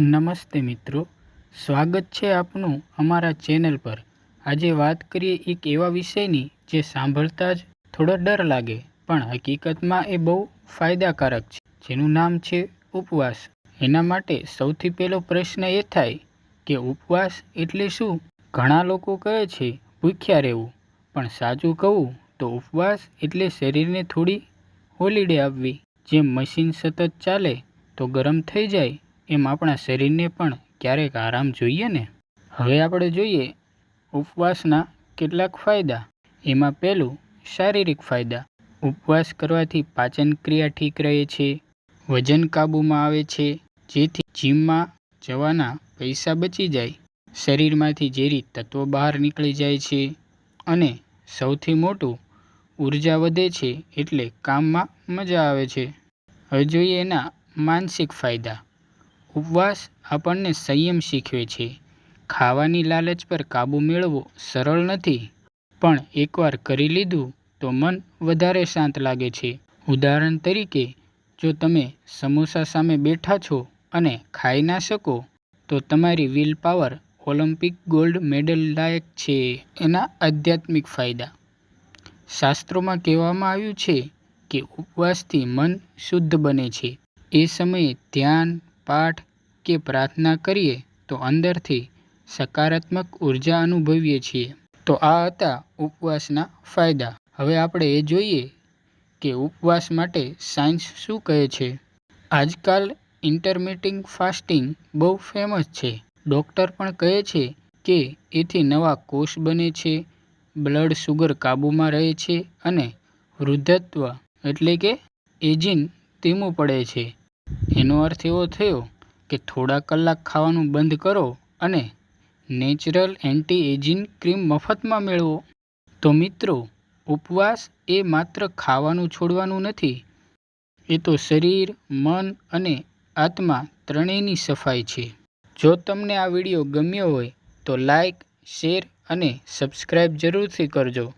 નમસ્તે મિત્રો. સ્વાગત છે આપનું અમારા ચેનલ પર. આજે વાત કરીએ એક એવા વિષયની જે સાંભળતા જ થોડો ડર લાગે, પણ હકીકતમાં એ બહુ ફાયદાકારક છે, જેનું નામ છે ઉપવાસ. એના માટે સૌથી પહેલો પ્રશ્ન એ થાય કે ઉપવાસ એટલે શું? ઘણા લોકો કહે છે, ભૂખ્યા રહેવું. પણ સાચું કહું તો ઉપવાસ એટલે શરીરને થોડી હોલીડે આપવી. જેમ મશીન સતત ચાલે તો ગરમ થઈ જાય એમ આપણા શરીરને પણ ક્યારેક આરામ જોઈએ ને? હવે આપણે જોઈએ ઉપવાસના કેટલાક ફાયદા. એમાં પહેલું, શારીરિક ફાયદા. ઉપવાસ કરવાથી પાચન ક્રિયા ઠીક રહે છે, વજન કાબૂમાં આવે છે, જેથી જીમમાં જવાના પૈસા બચી જાય, શરીરમાંથી ઝેરી તત્વો બહાર નીકળી જાય છે અને સૌથી મોટું, ઊર્જા વધે છે એટલે કામમાં મજા આવે છે. હવે જોઈએ એના માનસિક ફાયદા. ઉપવાસ આપણને સંયમ શીખવે છે. ખાવાની લાલચ પર કાબૂ મેળવવો સરળ નથી. પણ એકવાર કરી લીધું તો મન વધારે શાંત લાગે છે. ઉદાહરણ તરીકે, જો તમે સમોસા સામે બેઠા છો અને ખાઈ ના શકો, તો તમારી will power Olympic gold medal લાયક છે એના આધ્યાત્મિક ફાયદા. શાસ્ત્રોમાં કહેવામાં આવ્યું છે કે ઉપવાસથી મન શુદ્ધ બને છે. એ સમયે ધ્યાન પાઠ કે પ્રાર્થના કરીએ તો અંદરથી સકારાત્મક ઊર્જા અનુભવીએ છીએ. તો આ હતા ઉપવાસના ફાયદા. હવે આપણે એ જોઈએ કે ઉપવાસ માટે સાયન્સ શું કહે છે? આજકાલ ઇન્ટરમિટિંગ ફાસ્ટિંગ બહુ ફેમસ છે. ડૉક્ટર પણ કહે છે કે એથી નવા કોષ બને છે, બ્લડ શુગર કાબૂમાં રહે છે અને વૃદ્ધત્વ એટલે કે એજિંગ ધીમું પડે છે. એનો અર્થ એવો થયો કે થોડા કલાક ખાવાનું બંધ કરો અને નેચરલ એન્ટી એજિંગ ક્રીમ મફતમાં મેળવો. તો મિત્રો, ઉપવાસ એ માત્ર ખાવાનું છોડવાનું નથી, એ તો શરીર, મન અને આત્મા ત્રણેયની સફાઈ છે. જો તમને આ વીડિયો ગમ્યો હોય, તો લાઈક, શેર અને સબસ્ક્રાઈબ જરૂરથી કરજો.